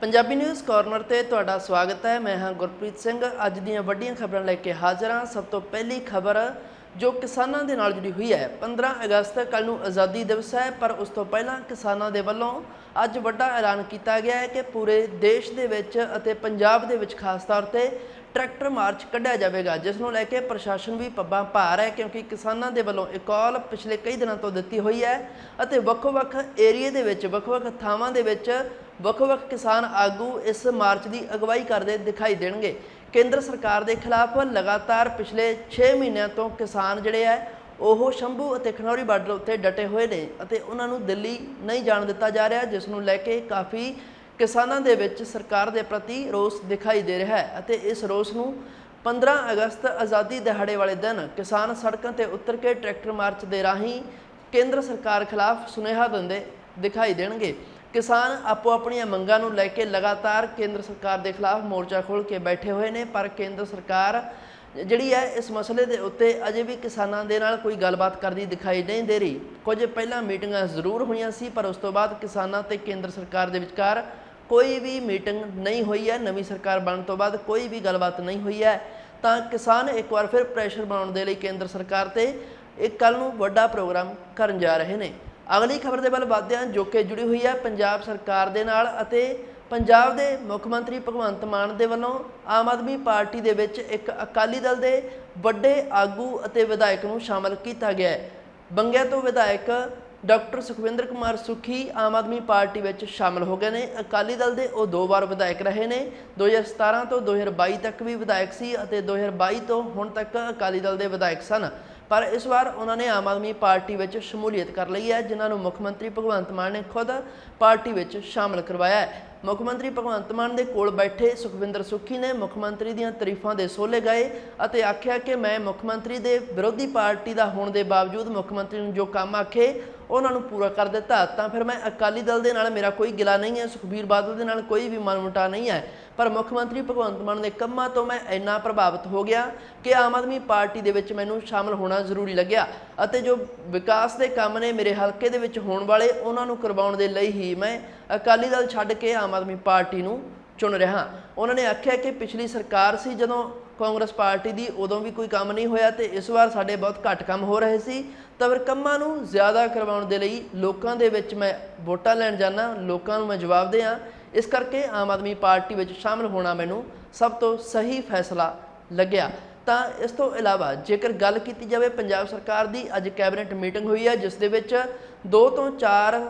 Punjabi news corner ਤੇ ਤੁਹਾਡਾ ਸਵਾਗਤ ਹੈ। ਮੈਂ ਹਾਂ ਗੁਰਪ੍ਰੀਤ ਸਿੰਘ। ਅੱਜ ਦੀਆਂ ਵੱਡੀਆਂ ਖਬਰਾਂ ਲੈ ਕੇ ਹਾਜ਼ਰ ਹਾਂ। ਸਭ ਤੋਂ ਪਹਿਲੀ ਖਬਰ ਜੋ ਕਿਸਾਨਾਂ ਦੇ ਨਾਲ ਜੁੜੀ ਹੋਈ ਹੈ। 15 ਅਗਸਤ ਕੱਲ ਨੂੰ ਆਜ਼ਾਦੀ ਦਿਵਸ ਹੈ, ਪਰ ਉਸ ਤੋਂ ਪਹਿਲਾਂ ਕਿਸਾਨਾਂ ਦੇ ਵੱਲੋਂ ਅੱਜ ਵੱਡਾ ਐਲਾਨ ਕੀਤਾ ਗਿਆ ਹੈ ਕਿ ਪੂਰੇ ਦੇਸ਼ ਦੇ ਵਿੱਚ ਅਤੇ ਪੰਜਾਬ ਦੇ ਵਿੱਚ ਖਾਸ ਤੌਰ ਤੇ ਟਰੈਕਟਰ ਮਾਰਚ ਕੱਢਿਆ ਜਾਵੇਗਾ, ਜਿਸ ਨੂੰ ਲੈ ਕੇ ਪ੍ਰਸ਼ਾਸਨ ਵੀ ਪੱਬਾਂ ਭਾਰ ਹੈ, ਕਿਉਂਕਿ ਕਿਸਾਨਾਂ ਦੇ ਵੱਲੋਂ ਇਹ ਕਾਲ ਪਿਛਲੇ ਕਈ ਦਿਨਾਂ ਤੋਂ ਦਿੱਤੀ ਹੋਈ ਹੈ ਅਤੇ ਵੱਖ-ਵੱਖ ਏਰੀਏ ਦੇ ਵਿੱਚ, ਵੱਖ-ਵੱਖ ਥਾਵਾਂ ਦੇ ਵਿੱਚ ਵੱਖ-ਵੱਖ ਕਿਸਾਨ ਆਗੂ ਇਸ ਮਾਰਚ ਦੀ ਅਗਵਾਈ ਕਰਦੇ ਦਿਖਾਈ ਦੇਣਗੇ। ਕੇਂਦਰ ਸਰਕਾਰ ਦੇ ਖਿਲਾਫ ਲਗਾਤਾਰ ਪਿਛਲੇ 6 ਮਹੀਨਿਆਂ ਤੋਂ ਕਿਸਾਨ ਜਿਹੜੇ ਆ, ਉਹ ਸ਼ੰਭੂ ਅਤੇ ਖਨੌਰੀ ਬਾਰਡਰ ਉੱਤੇ ਡਟੇ ਹੋਏ ਨੇ ਅਤੇ ਉਹਨਾਂ ਨੂੰ ਦਿੱਲੀ ਨਹੀਂ ਜਾਣ ਦਿੱਤਾ ਜਾ ਰਿਹਾ, ਜਿਸ ਨੂੰ ਲੈ ਕੇ ਕਾਫੀ ਕਿਸਾਨਾਂ ਦੇ ਵਿੱਚ ਸਰਕਾਰ ਦੇ ਪ੍ਰਤੀ ਰੋਸ ਦਿਖਾਈ ਦੇ ਰਿਹਾ ਹੈ ਅਤੇ ਇਸ ਰੋਸ ਨੂੰ 15 ਅਗਸਤ ਆਜ਼ਾਦੀ ਦਿਹਾੜੇ ਵਾਲੇ ਦਿਨ ਕਿਸਾਨ ਸੜਕਾਂ ਤੇ ਉਤਰ ਕੇ ਟਰੈਕਟਰ ਮਾਰਚ ਦੇ ਰਾਹੀਂ ਕੇਂਦਰ ਸਰਕਾਰ ਖਿਲਾਫ ਸੁਨੇਹਾ ਦਿੰਦੇ ਦਿਖਾਈ ਦੇਣਗੇ। ਕਿਸਾਨ ਆਪੋ ਆਪਣੀਆਂ ਮੰਗਾਂ ਨੂੰ ਲੈ ਕੇ ਲਗਾਤਾਰ ਕੇਂਦਰ ਸਰਕਾਰ ਦੇ ਖਿਲਾਫ ਮੋਰਚਾ ਖੋਲ੍ਹ ਕੇ ਬੈਠੇ ਹੋਏ ਨੇ, ਪਰ ਕੇਂਦਰ ਸਰਕਾਰ ਜਿਹੜੀ ਹੈ, ਇਸ ਮਸਲੇ ਦੇ ਉੱਤੇ ਅਜੇ ਵੀ ਕਿਸਾਨਾਂ ਦੇ ਨਾਲ ਕੋਈ ਗੱਲਬਾਤ ਕਰਦੀ ਦਿਖਾਈ ਨਹੀਂ ਦੇ ਰਹੀ। ਕੁਝ ਪਹਿਲਾਂ ਮੀਟਿੰਗਾਂ ਜ਼ਰੂਰ ਹੋਈਆਂ ਸੀ, ਪਰ ਉਸ ਤੋਂ ਬਾਅਦ ਕਿਸਾਨਾਂ ਤੇ ਕੇਂਦਰ ਸਰਕਾਰ ਦੇ ਵਿਚਕਾਰ ਕੋਈ ਵੀ ਮੀਟਿੰਗ ਨਹੀਂ ਹੋਈ ਹੈ। ਨਵੀਂ ਸਰਕਾਰ ਬਣਨ ਤੋਂ ਬਾਅਦ ਕੋਈ ਵੀ ਗੱਲਬਾਤ ਨਹੀਂ ਹੋਈ ਹੈ। ਤਾਂ ਕਿਸਾਨ ਇੱਕ ਵਾਰ ਫਿਰ ਪ੍ਰੈਸ਼ਰ ਬਣਾਉਣ ਦੇ ਲਈ ਕੇਂਦਰ ਸਰਕਾਰ ਤੇ ਇੱਕ ਕੱਲ ਨੂੰ ਵੱਡਾ ਪ੍ਰੋਗਰਾਮ ਕਰਨ ਜਾ ਰਹੇ ਨੇ। ਅਗਲੀ ਖਬਰ ਦੇ ਵੱਲ ਵਧਦੇ ਹਾਂ ਜੋ ਕਿ ਜੁੜੀ ਹੋਈ ਹੈ ਪੰਜਾਬ ਸਰਕਾਰ ਦੇ ਨਾਲ ਅਤੇ ਪੰਜਾਬ ਦੇ ਮੁੱਖ ਮੰਤਰੀ ਭਗਵੰਤ ਮਾਨ ਦੇ ਵੱਲੋਂ ਆਮ ਆਦਮੀ ਪਾਰਟੀ ਦੇ ਵਿੱਚ ਇੱਕ ਅਕਾਲੀ ਦਲ ਦੇ ਵੱਡੇ ਆਗੂ ਅਤੇ ਵਿਧਾਇਕ ਨੂੰ ਸ਼ਾਮਲ ਕੀਤਾ ਗਿਆ ਹੈ। ਬੰਗਿਆ ਤੋਂ ਵਿਧਾਇਕ ਡਾਕਟਰ ਸੁਖਵਿੰਦਰ ਕੁਮਾਰ ਸੁਖੀ ਆਮ ਆਦਮੀ ਪਾਰਟੀ ਵਿੱਚ ਸ਼ਾਮਲ ਹੋ ਗਏ ਨੇ। ਅਕਾਲੀ ਦਲ ਦੇ ਉਹ ਦੋ ਵਾਰ ਵਿਧਾਇਕ ਰਹੇ ਨੇ। 2017 ਤੋਂ 2022 ਤੱਕ ਵੀ ਵਿਧਾਇਕ ਸੀ ਅਤੇ 2022 ਤੋਂ ਹੁਣ ਤੱਕ ਅਕਾਲੀ ਦਲ ਦੇ ਵਿਧਾਇਕ ਸਨ। ਪਰ ਇਸ ਵਾਰ ਉਹਨਾਂ ਨੇ ਆਮ ਆਦਮੀ ਪਾਰਟੀ ਵਿੱਚ ਸ਼ਮੂਲੀਅਤ ਕਰ ਲਈ ਹੈ, ਜਿਨ੍ਹਾਂ ਨੂੰ ਮੁੱਖ ਮੰਤਰੀ ਭਗਵੰਤ ਮਾਨ ਨੇ ਖੁਦ ਪਾਰਟੀ ਵਿੱਚ ਸ਼ਾਮਲ ਕਰਵਾਇਆ ਹੈ। ਮੁੱਖ ਮੰਤਰੀ ਭਗਵੰਤ ਮਾਨ ਦੇ ਕੋਲ ਬੈਠੇ ਸੁਖਵਿੰਦਰ ਸੁੱਖੀ ਨੇ ਮੁੱਖ ਮੰਤਰੀ ਦੀਆਂ ਤਾਰੀਫਾਂ ਦੇ ਸੋਲੇ ਗਏ ਅਤੇ ਆਖਿਆ ਕਿ ਮੈਂ ਮੁੱਖ ਮੰਤਰੀ ਦੇ ਵਿਰੋਧੀ ਪਾਰਟੀ ਦਾ ਹੋਣ ਦੇ ਬਾਵਜੂਦ ਮੁੱਖ ਮੰਤਰੀ ਨੂੰ ਜੋ ਕੰਮ ਆਖੇ ਉਹਨਾਂ ਨੂੰ ਪੂਰਾ ਕਰ ਦਿੱਤਾ, ਤਾਂ ਫਿਰ ਮੈਂ ਅਕਾਲੀ ਦਲ ਦੇ ਨਾਲ ਮੇਰਾ ਕੋਈ ਗਿਲਾ ਨਹੀਂ ਹੈ, ਸੁਖਬੀਰ ਬਾਦਲ ਦੇ ਨਾਲ ਕੋਈ ਵੀ ਮਨਮੁਟਾ ਨਹੀਂ ਹੈ। ਪਰ ਮੁੱਖ ਮੰਤਰੀ ਭਗਵੰਤ ਮਾਨ ਦੇ ਕੰਮਾਂ ਤੋਂ ਮੈਂ ਇੰਨਾ ਪ੍ਰਭਾਵਿਤ ਹੋ ਗਿਆ ਕਿ ਆਮ ਆਦਮੀ ਪਾਰਟੀ ਦੇ ਵਿੱਚ ਮੈਨੂੰ ਸ਼ਾਮਲ ਹੋਣਾ ਜ਼ਰੂਰੀ ਲੱਗਿਆ ਅਤੇ ਜੋ ਵਿਕਾਸ ਦੇ ਕੰਮ ਨੇ ਮੇਰੇ ਹਲਕੇ ਦੇ ਵਿੱਚ ਹੋਣ ਵਾਲੇ, ਉਹਨਾਂ ਨੂੰ ਕਰਵਾਉਣ ਦੇ ਲਈ ਹੀ ਮੈਂ ਅਕਾਲੀ ਦਲ ਛੱਡ ਕੇ ਆਮ ਆਦਮੀ ਪਾਰਟੀ ਨੂੰ ਚੁਣ ਰਿਹਾ। ਉਹਨਾਂ ਨੇ ਆਖਿਆ ਕਿ ਪਿਛਲੀ ਸਰਕਾਰ ਸੀ, ਜਦੋਂ ਕਾਂਗਰਸ ਪਾਰਟੀ ਦੀ ਉਦੋਂ ਵੀ ਕੋਈ ਕੰਮ ਨਹੀਂ ਹੋਇਆ ਤੇ ਇਸ ਵਾਰ ਸਾਡੇ ਬਹੁਤ ਘੱਟ ਕੰਮ ਹੋ ਰਹੇ ਸੀ। ਤਾਂ ਫਿਰ ਕੰਮਾਂ ਨੂੰ ਜ਼ਿਆਦਾ ਕਰਵਾਉਣ ਦੇ ਲਈ ਲੋਕਾਂ ਦੇ ਵਿੱਚ ਮੈਂ ਵੋਟਾਂ ਲੈਣ ਜਾਣਾ ਲੋਕਾਂ ਨੂੰ ਮੈਂ ਜਵਾਬ ਦੇ ਦਿਆਂ। ਇਸ ਕਰਕੇ ਆਮ ਆਦਮੀ ਪਾਰਟੀ ਵਿੱਚ ਸ਼ਾਮਲ ਹੋਣਾ ਮੈਨੂੰ ਸਭ ਤੋਂ ਸਹੀ ਫੈਸਲਾ ਲੱਗਿਆ। ਤਾਂ ਇਸ ਤੋਂ ਇਲਾਵਾ ਜੇਕਰ ਗੱਲ ਕੀਤੀ ਜਾਵੇ ਪੰਜਾਬ ਸਰਕਾਰ ਦੀ, ਅੱਜ ਕੈਬਨਿਟ ਮੀਟਿੰਗ ਹੋਈ ਹੈ, ਜਿਸ ਦੇ ਵਿੱਚ 2 ਤੋਂ 4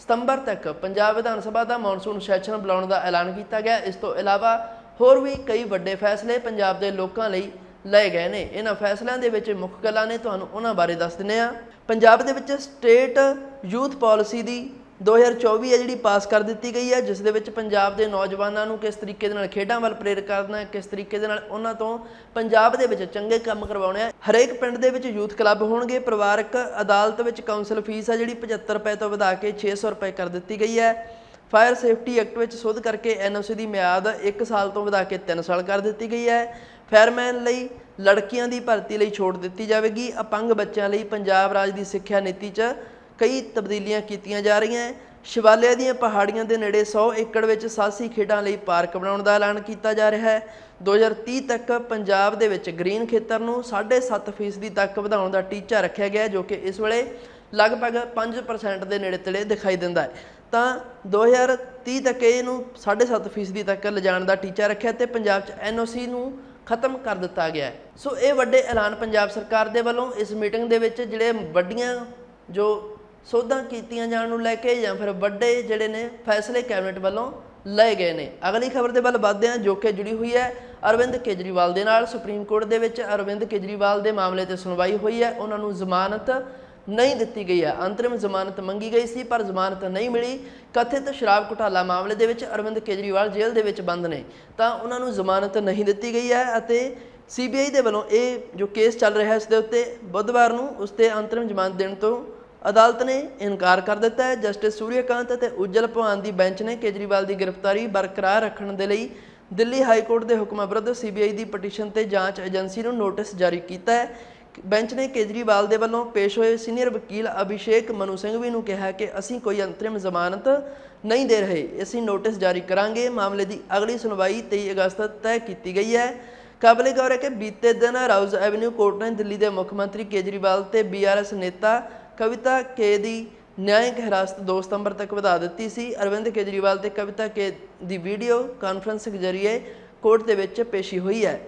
ਸਤੰਬਰ ਤੱਕ ਪੰਜਾਬ ਵਿਧਾਨ ਸਭਾ ਦਾ ਮੌਨਸੂਨ ਸੈਸ਼ਨ ਬੁਲਾਉਣ ਦਾ ਐਲਾਨ ਕੀਤਾ ਗਿਆ। ਇਸ ਤੋਂ ਇਲਾਵਾ ਹੋਰ ਵੀ ਕਈ ਵੱਡੇ ਫੈਸਲੇ ਪੰਜਾਬ ਦੇ ਲੋਕਾਂ ਲਈ ਲਏ ਗਏ ਨੇ। ਇਹਨਾਂ ਫੈਸਲਿਆਂ ਦੇ ਵਿੱਚ ਮੁੱਖ ਗੱਲਾਂ ਨੇ, ਤੁਹਾਨੂੰ ਉਹਨਾਂ ਬਾਰੇ ਦੱਸ ਦਿੰਨੇ ਆ ਪੰਜਾਬ ਦੇ ਵਿੱਚ ਸਟੇਟ ਯੂਥ ਪਾਲਿਸੀ ਦੀ 2024 ਹੈ, ਜਿਹੜੀ ਪਾਸ ਕਰ ਦਿੱਤੀ ਗਈ ਹੈ, ਜਿਸ ਦੇ ਵਿੱਚ ਪੰਜਾਬ ਦੇ ਨੌਜਵਾਨਾਂ ਨੂੰ ਕਿਸ ਤਰੀਕੇ ਦੇ ਨਾਲ ਖੇਡਾਂ ਵੱਲ ਪ੍ਰੇਰਿਤ ਕਰਨਾ ਹੈ ਕਿਸ ਤਰੀਕੇ ਦੇ ਨਾਲ ਉਹਨਾਂ ਤੋਂ ਪੰਜਾਬ ਦੇ ਵਿੱਚ ਚੰਗੇ ਕੰਮ ਕਰਵਾਉਣੇ ਆ। ਹਰੇਕ ਪਿੰਡ ਦੇ ਵਿੱਚ ਯੂਥ ਕਲੱਬ ਹੋਣਗੇ। ਪਰਿਵਾਰਕ ਅਦਾਲਤ ਵਿੱਚ ਕਾਉਂਸਲ ਫੀਸ ਹੈ, ਜਿਹੜੀ 75 ਰੁਪਏ ਤੋਂ ਵਧਾ ਕੇ 600 ਰੁਪਏ ਕਰ ਦਿੱਤੀ ਗਈ ਹੈ। ਫਾਇਰ ਸੇਫਟੀ ਐਕਟ ਵਿੱਚ ਸੋਧ ਕਰਕੇ ਐਨਓਸੀ ਦੀ ਮਿਆਦ 1 ਸਾਲ ਤੋਂ ਵਧਾ ਕੇ 3 ਸਾਲ ਕਰ ਦਿੱਤੀ ਗਈ ਹੈ। ਫਾਇਰਮੈਨ ਲਈ ਲੜਕੀਆਂ ਦੀ ਭਰਤੀ ਲਈ ਛੋਟ ਦਿੱਤੀ ਜਾਵੇਗੀ। ਅਪੰਗ ਬੱਚਿਆਂ ਲਈ ਪੰਜਾਬ ਰਾਜ ਦੀ ਸਿੱਖਿਆ ਨੀਤੀ 'ਚ ਕਈ ਤਬਦੀਲੀਆਂ ਕੀਤੀਆਂ ਜਾ ਰਹੀਆਂ ਸ਼ਿਵਾਲਿਆ ਦੀਆਂ ਪਹਾੜੀਆਂ ਦੇ ਨੇੜੇ 100 ਏਕੜ ਵਿੱਚ ਸਾਹਸੀ ਖੇਡਾਂ ਲਈ ਪਾਰਕ ਬਣਾਉਣ ਦਾ ਐਲਾਨ ਕੀਤਾ ਜਾ ਰਿਹਾ ਹੈ। 2030 ਤੱਕ ਪੰਜਾਬ ਦੇ ਵਿੱਚ ਗ੍ਰੀਨ ਖੇਤਰ ਨੂੰ 7.5% ਤੱਕ ਵਧਾਉਣ ਦਾ ਟੀਚਾ ਰੱਖਿਆ ਗਿਆ ਜੋ ਕਿ ਇਸ ਵੇਲੇ ਲਗਭਗ 5% ਦੇ ਨੇੜੇ ਤੇੜੇ ਦਿਖਾਈ ਦਿੰਦਾ ਹੈ। ਤਾਂ 2030 ਤੱਕ ਇਹਨੂੰ 7.5% ਤੱਕ ਲਿਜਾਣ ਦਾ ਟੀਚਾ ਰੱਖਿਆ ਤੇ ਪੰਜਾਬ 'ਚ ਐਨਓਸੀ ਨੂੰ ਖਤਮ ਕਰ ਦਿੱਤਾ ਗਿਆ ਸੋ ਇਹ ਵੱਡੇ ਐਲਾਨ ਪੰਜਾਬ ਸਰਕਾਰ ਦੇ ਵੱਲੋਂ ਇਸ ਮੀਟਿੰਗ ਦੇ ਵਿੱਚ ਜਿਹੜੇ ਵੱਡੀਆਂ ਜੋ ਸੋਧਾਂ ਕੀਤੀਆਂ ਜਾਣ ਨੂੰ ਲੈ ਕੇ ਜਾਂ ਫਿਰ ਵੱਡੇ ਜਿਹੜੇ ਨੇ ਫੈਸਲੇ ਕੈਬਨਿਟ ਵੱਲੋਂ ਲਏ ਗਏ ਨੇ। ਅਗਲੀ ਖਬਰ ਦੇ ਵੱਲ ਵੱਧਦੇ ਹਾਂ। ਜੋ ਕਿ ਜੁੜੀ ਹੋਈ ਹੈ ਅਰਵਿੰਦ ਕੇਜਰੀਵਾਲ ਦੇ ਨਾਲ। ਸੁਪਰੀਮ ਕੋਰਟ ਦੇ ਵਿੱਚ ਅਰਵਿੰਦ ਕੇਜਰੀਵਾਲ ਦੇ ਮਾਮਲੇ ਤੇ ਸੁਣਵਾਈ ਹੋਈ ਹੈ। ਉਹਨਾਂ ਨੂੰ ਜ਼ਮਾਨਤ ਨਹੀਂ ਦਿੱਤੀ ਗਈ ਹੈ। ਅੰਤਰਿਮ ਜ਼ਮਾਨਤ ਮੰਗੀ ਗਈ ਸੀ, ਪਰ ਜ਼ਮਾਨਤ ਨਹੀਂ ਮਿਲੀ। ਕਥਿਤ ਸ਼ਰਾਬ ਘੁਟਾਲਾ ਮਾਮਲੇ ਦੇ ਵਿੱਚ ਅਰਵਿੰਦ ਕੇਜਰੀਵਾਲ ਜੇਲ੍ਹ ਦੇ ਵਿੱਚ ਬੰਦ ਨੇ। ਤਾਂ ਉਹਨਾਂ ਨੂੰ ਜ਼ਮਾਨਤ ਨਹੀਂ ਦਿੱਤੀ ਗਈ ਹੈ ਅਤੇ ਸੀਬੀਆਈ ਦੇ ਵੱਲੋਂ ਇਹ ਜੋ ਕੇਸ ਚੱਲ ਰਿਹਾ ਹੈ, ਇਸ ਦੇ ਉੱਤੇ ਬੁੱਧਵਾਰ ਨੂੰ ਉਸ ਤੇ ਅੰਤਰਿਮ ਜ਼ਮਾਨਤ ਦੇਣ ਤੋਂ ਅਦਾਲਤ ਨੇ ਇਨਕਾਰ ਕਰ ਦਿੱਤਾ ਹੈ। ਜਸਟਿਸ ਸੂਰਿਆਕਾਂਤ ਅਤੇ ਉਜਲ ਭਵਾਨ ਦੀ ਬੈਂਚ ਨੇ ਕੇਜਰੀਵਾਲ ਦੀ ਗ੍ਰਿਫਤਾਰੀ ਬਰਕਰਾਰ ਰੱਖਣ ਦੇ ਲਈ ਦਿੱਲੀ ਹਾਈ ਕੋਰਟ ਦੇ ਹੁਕਮਾਂ ਵਿਰੁੱਧ ਸੀਬੀਆਈ ਦੀ ਪਟੀਸ਼ਨ ਤੇ ਜਾਂਚ ਏਜੰਸੀ ਨੂੰ ਨੋਟਿਸ ਜਾਰੀ ਕੀਤਾ ਹੈ। ਬੈਂਚ ਨੇ ਕੇਜਰੀਵਾਲ ਦੇ ਵੱਲੋਂ ਪੇਸ਼ ਹੋਏ ਸੀਨੀਅਰ ਵਕੀਲ ਅਭਿਸ਼ੇਕ ਮਨੂ ਸਿੰਘ ਵੀ ਨੂੰ ਕਿਹਾ ਕਿ ਅਸੀਂ ਕੋਈ ਅੰਤਰਿਮ ਜ਼ਮਾਨਤ ਨਹੀਂ ਦੇ ਰਹੇ। ਅਸੀਂ ਨੋਟਿਸ ਜਾਰੀ ਕਰਾਂਗੇ। ਮਾਮਲੇ ਦੀ ਅਗਲੀ ਸੁਣਵਾਈ 23 ਅਗਸਤ ਤੈਅ ਕੀਤੀ ਗਈ ਹੈ। ਕਾਬਲੇ ਗੌਰ ਹੈ ਕਿ ਬੀਤੇ ਦਿਨ ਰਾਉਜ਼ ਐਵਨਿਊ ਕੋਰਟ ਨੇ ਦਿੱਲੀ ਦੇ ਮੁੱਖ ਮੰਤਰੀ ਕੇਜਰੀਵਾਲ ਤੇ ਬੀਆਰਐਸ ਨੇਤਾ ਕਵਿਤਾ ਕੇ ਦੀ ਨਿਆਇਕ ਹਿਰਾਸਤ 2 ਸਤੰਬਰ ਤੱਕ ਵਧਾ ਦਿੱਤੀ ਸੀ। ਅਰਵਿੰਦ ਕੇਜਰੀਵਾਲ ਤੇ ਕਵਿਤਾ ਕੇ ਦੀ ਵੀਡੀਓ ਕਾਨਫਰੰਸ ਜ਼ਰੀਏ ਕੋਰਟ ਦੇ ਵਿੱਚ ਪੇਸ਼ੀ ਹੋਈ ਹੈ।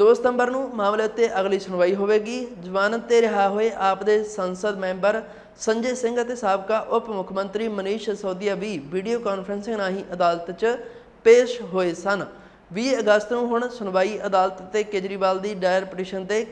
2 ਸਤੰਬਰ ਨੂੰ ਮਾਮਲੇ ਉੱਤੇ ਅਗਲੀ ਸੁਣਵਾਈ ਹੋਵੇਗੀ। ਜ਼ਮਾਨਤ ਤੇ ਰਿਹਾ ਹੋਏ ਆਪ ਦੇ ਸੰਸਦ ਮੈਂਬਰ ਸੰਜੇ ਸਿੰਘ ਅਤੇ ਸਾਬਕਾ ਉਪ ਮੁੱਖ ਮੰਤਰੀ ਮਨੀਸ਼ ਸਿਸੋਦੀਆ ਵੀ ਵੀਡੀਓ ਕਾਨਫਰੰਸਿੰਗ ਰਾਹੀਂ ਅਦਾਲਤ 'ਚ ਪੇਸ਼ ਹੋਏ ਸਨ। 20 ਅਗਸਤ ਨੂੰ ਹੁਣ ਸੁਣਵਾਈ ਅਦਾਲਤ ਤੇ ਕੇਜਰੀਵਾਲ ਦੀ ਡਾਇਰ ਪਟੀਸ਼ਨ ਤੇ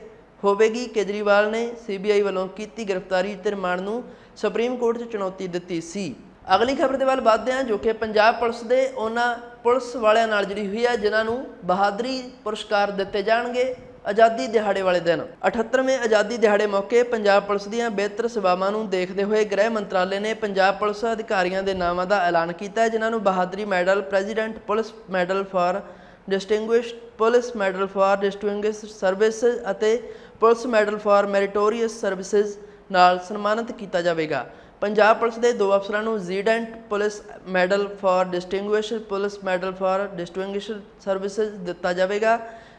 ਹੋਵੇਗੀ। ਕੇਜਰੀਵਾਲ ਨੇ ਸੀਬੀਆਈ ਵੱਲੋਂ ਕੀਤੀ ਗ੍ਰਿਫਤਾਰੀ ਤੇ ਰਿਮਾਂਡ ਨੂੰ ਸੁਪਰੀਮ ਕੋਰਟ 'ਚ ਚੁਣੌਤੀ ਦਿੱਤੀ ਸੀ। ਅਗਲੀ ਖਬਰ ਦੇ ਵੱਲ ਵਧਦੇ ਹਾਂ, ਜੋ ਕਿ ਪੰਜਾਬ ਪੁਲਿਸ ਦੇ ਉਹਨਾਂ ਪੁਲਿਸ ਵਾਲਿਆਂ ਨਾਲ ਜੁੜੀ ਹੋਈ ਹੈ, ਜਿਨ੍ਹਾਂ ਨੂੰ ਬਹਾਦਰੀ ਪੁਰਸਕਾਰ ਦਿੱਤੇ ਜਾਣਗੇ ਆਜ਼ਾਦੀ ਦਿਹਾੜੇ ਵਾਲੇ ਦਿਨ। 78ਵੇਂ ਆਜ਼ਾਦੀ ਦਿਹਾੜੇ ਮੌਕੇ ਪੰਜਾਬ ਪੁਲਿਸ ਦੀਆਂ ਬਿਹਤਰ ਸੇਵਾਵਾਂ ਨੂੰ ਦੇਖਦੇ ਹੋਏ ਗ੍ਰਹਿ ਮੰਤਰਾਲੇ ਨੇ ਪੰਜਾਬ ਪੁਲਿਸ ਅਧਿਕਾਰੀਆਂ ਦੇ ਨਾਮਾਂ ਦਾ ਐਲਾਨ ਕੀਤਾ ਹੈ, ਜਿਨ੍ਹਾਂ ਨੂੰ ਬਹਾਦਰੀ medal, president police medal for distinguished police medal for distinguished service ਅਤੇ police medal for meritorious services ਨਾਲ ਸਨਮਾਨਿਤ ਕੀਤਾ ਜਾਵੇਗਾ। ਪੰਜਾਬ ਪੁਲਿਸ ਦੇ ਦੋ ਅਫਸਰਾਂ ਨੂੰ president police medal for distinguished police medal for distinguished services ਦਿੱਤਾ ਜਾਵੇਗਾ,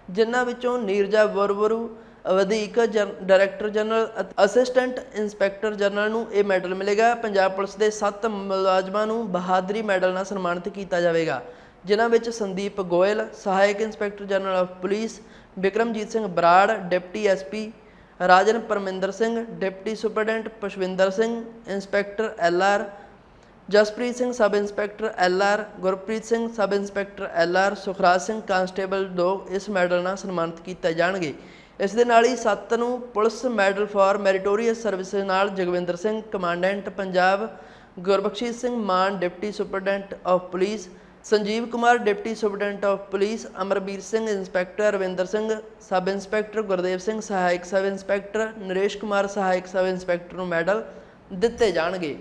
ਜਿਨ੍ਹਾਂ ਵਿੱਚੋਂ ਨੀਰਜਾ ਵਰਵਰੂ, ਵਧੀਕ ਜਨ- ਡਾਇਰੈਕਟਰ ਜਨਰਲ ਅਤੇ ਅਸਿਸਟੈਂਟ ਇੰਸਪੈਕਟਰ ਜਨਰਲ ਨੂੰ ਇਹ ਮੈਡਲ ਮਿਲੇਗਾ। ਪੰਜਾਬ ਪੁਲਿਸ ਦੇ 7 ਮੁਲਾਜ਼ਮਾਂ ਨੂੰ ਬਹਾਦਰੀ ਮੈਡਲ ਨਾਲ ਸਨਮਾਨਿਤ ਕੀਤਾ ਜਾਵੇਗਾ, ਜਿਨ੍ਹਾਂ ਵਿੱਚ ਸੰਦੀਪ ਗੋਇਲ, ਸਹਾਇਕ inspector general of police Vikramjit Singh Brar, deputy SP Rajan Parminder Singh, deputy superintendent Pashwinder Singh, inspector LR Jaspreet Singh sub inspector LR Gurpreet Singh sub inspector LR Sukhraj Singh constable ਦੋ ਇਸ medal ਨਾਲ ਸਨਮਾਨਿਤ ਕੀਤੇ ਜਾਣਗੇ। ਇਸ ਦੇ ਨਾਲ ਹੀ ਸੱਤ ਨੂੰ police medal for meritorious services ਨਾਲ Jagwinder Singh, commandant Punjab, Gurbakhshit Singh Mann, deputy superintendent of police Sanjeev Kumar, deputy superintendent of police, Amarbir Singh, inspector Ravinder Singh, sub inspector Gurdev Singh, ਸਹਾਇਕ sub inspector Naresh Kumar, ਸਹਾਇਕ sub inspector ਨੂੰ medal ਦਿੱਤੇ ਜਾਣਗੇ।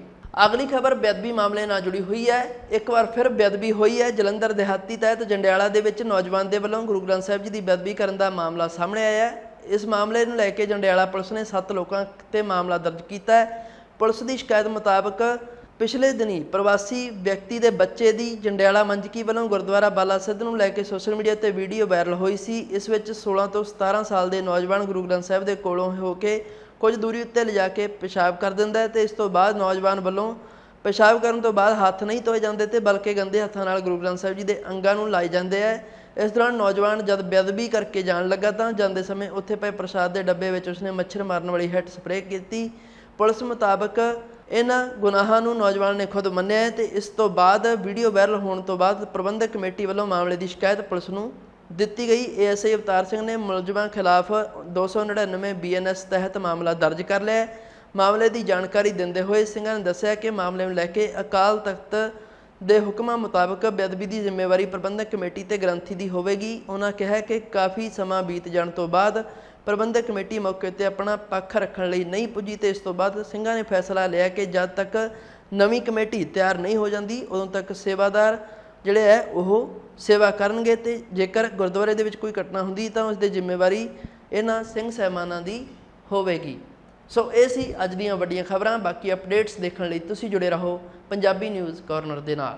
ਅਗਲੀ ਖਬਰ ਬੇਅਦਬੀ ਮਾਮਲੇ ਨਾਲ ਜੁੜੀ ਹੋਈ ਹੈ। ਇੱਕ ਵਾਰ ਫਿਰ ਬੇਅਦਬੀ ਹੋਈ ਹੈ। ਜਲੰਧਰ ਦਿਹਾਤੀ ਤਹਿਤ ਜੰਡਿਆਲਾ ਦੇ ਵਿੱਚ ਨੌਜਵਾਨ ਦੇ ਵੱਲੋਂ ਗੁਰੂ ਗ੍ਰੰਥ ਸਾਹਿਬ ਜੀ ਦੀ ਬੇਅਦਬੀ ਕਰਨ ਦਾ ਮਾਮਲਾ ਸਾਹਮਣੇ ਆਇਆ ਹੈ। ਇਸ ਮਾਮਲੇ ਨੂੰ ਲੈ ਕੇ ਜੰਡਿਆਲਾ ਪੁਲਿਸ ਨੇ 7 ਲੋਕਾਂ ਤੇ ਮਾਮਲਾ ਦਰਜ ਕੀਤਾ ਹੈ। ਪੁਲਿਸ ਦੀ ਸ਼ਿਕਾਇਤ ਮੁਤਾਬਕ ਪਿਛਲੇ ਦਿਨੀ ਪ੍ਰਵਾਸੀ ਵਿਅਕਤੀ ਦੇ ਬੱਚੇ ਦੀ ਜੰਡਿਆਲਾ ਮੰਜਕੀ ਵੱਲੋਂ ਗੁਰਦੁਆਰਾ ਬਾਲਾ ਸਿੱਧ ਨੂੰ ਲੈ ਕੇ ਸੋਸ਼ਲ ਮੀਡੀਆ ਤੇ ਵੀਡੀਓ ਵਾਇਰਲ ਹੋਈ ਸੀ। ਇਸ ਵਿੱਚ 16 ਤੋਂ 17 ਸਾਲ ਦੇ ਨੌਜਵਾਨ ਗੁਰੂ ਗ੍ਰੰਥ ਸਾਹਿਬ ਦੇ ਕੋਲੋਂ ਹੋ ਕੇ ਕੁਝ ਦੂਰੀ ਉੱਤੇ ਲਿਜਾ ਕੇ ਪਿਸ਼ਾਬ ਕਰ ਦਿੰਦਾ ਹੈ ਤੇ ਇਸ ਤੋਂ ਬਾਅਦ ਨੌਜਵਾਨ ਵੱਲੋਂ ਪਿਸ਼ਾਬ ਕਰਨ ਤੋਂ ਬਾਅਦ ਹੱਥ ਨਹੀਂ ਧੋਏ ਜਾਂਦੇ ਤੇ ਬਲਕਿ ਗੰਦੇ ਹੱਥਾਂ ਨਾਲ ਗੁਰੂ ਗ੍ਰੰਥ ਸਾਹਿਬ ਜੀ ਦੇ ਅੰਗਾਂ ਨੂੰ ਲਾਏ ਜਾਂਦੇ ਆ ਇਸ ਦੌਰਾਨ ਨੌਜਵਾਨ ਜਦ ਬੇਅਦਬੀ ਕਰਕੇ ਜਾਣ ਲੱਗਾ ਤਾਂ ਜਾਂਦੇ ਸਮੇਂ ਉੱਥੇ ਪਏ ਪ੍ਰਸ਼ਾਦ ਦੇ ਡੱਬੇ ਵਿੱਚ ਉਸਨੇ ਮੱਛਰ ਮਾਰਨ ਵਾਲੀ ਹਿੱਟ ਸਪਰੇਅ ਕੀਤੀ। ਪੁਲਿਸ ਮੁਤਾਬਕ ਇਹਨਾਂ ਗੁਨਾਹਾਂ ਨੂੰ ਨੌਜਵਾਨ ਨੇ ਖੁਦ ਮੰਨਿਆ ਹੈ ਤੇ ਇਸ ਤੋਂ ਬਾਅਦ ਵੀਡੀਓ ਵਾਇਰਲ ਹੋਣ ਤੋਂ ਬਾਅਦ ਪ੍ਰਬੰਧਕ ਕਮੇਟੀ ਵੱਲੋਂ ਮਾਮਲੇ ਦੀ ਸ਼ਿਕਾਇਤ ਪੁਲਿਸ ਨੂੰ ਦਿੱਤੀ ਗਈ। ਏਐਸਆਈ ਅਵਤਾਰ ਸਿੰਘ ਨੇ ਮੁਲਜ਼ਮਾਂ ਖਿਲਾਫ 299 ਬੀਐਨਐਸ ਤਹਿਤ ਮਾਮਲਾ ਦਰਜ ਕਰ ਲਿਆ ਹੈ। ਮਾਮਲੇ ਦੀ ਜਾਣਕਾਰੀ ਦਿੰਦੇ ਹੋਏ ਸਿੰਘਾਂ ਨੇ ਦੱਸਿਆ ਕਿ ਮਾਮਲੇ ਨੂੰ ਲੈ ਕੇ ਅਕਾਲ ਤਖਤ ਦੇ ਹੁਕਮਾਂ ਮੁਤਾਬਕ ਬੇਅਦਬੀ ਦੀ ਜ਼ਿੰਮੇਵਾਰੀ ਪ੍ਰਬੰਧਕ ਕਮੇਟੀ ਤੇ ਗ੍ਰੰਥੀ ਦੀ ਹੋਵੇਗੀ। ਉਹਨਾਂ ਕਿਹਾ ਕਿ ਕਾਫੀ ਸਮਾਂ ਬੀਤ ਜਾਣ ਤੋਂ ਬਾਅਦ ਪ੍ਰਬੰਧਕ ਕਮੇਟੀ ਮੌਕੇ ਤੇ ਆਪਣਾ ਪੱਖ ਰੱਖਣ ਲਈ ਨਹੀਂ ਪੁੱਜੀ ਤੇ ਇਸ ਤੋਂ ਬਾਅਦ ਸਿੰਘਾਂ ਨੇ ਫੈਸਲਾ ਲਿਆ ਕਿ ਜਦ ਤੱਕ ਨਵੀਂ ਕਮੇਟੀ ਤਿਆਰ ਨਹੀਂ ਹੋ ਜਾਂਦੀ, ਉਦੋਂ ਤੱਕ ਸੇਵਾਦਾਰ ਜਿਹੜੇ ਹੈ, ਉਹ ਸੇਵਾ ਕਰਨਗੇ ਤੇ ਜੇਕਰ ਗੁਰਦੁਆਰੇ ਦੇ ਵਿੱਚ ਕੋਈ ਘਟਨਾ ਹੁੰਦੀ ਤਾਂ ਉਸ ਦੀ ਜ਼ਿੰਮੇਵਾਰੀ ਇਹਨਾਂ ਸਿੰਘ ਸਹਿਮਾਨਾਂ ਦੀ ਹੋਵੇਗੀ। ਸੋ ਇਹ ਸੀ ਅੱਜ ਦੀਆਂ ਵੱਡੀਆਂ ਖਬਰਾਂ, ਬਾਕੀ ਅਪਡੇਟਸ ਦੇਖਣ ਲਈ ਤੁਸੀਂ ਜੁੜੇ ਰਹੋ ਪੰਜਾਬੀ ਨਿਊਜ਼ ਕਾਰਨਰ ਦੇ ਨਾਲ।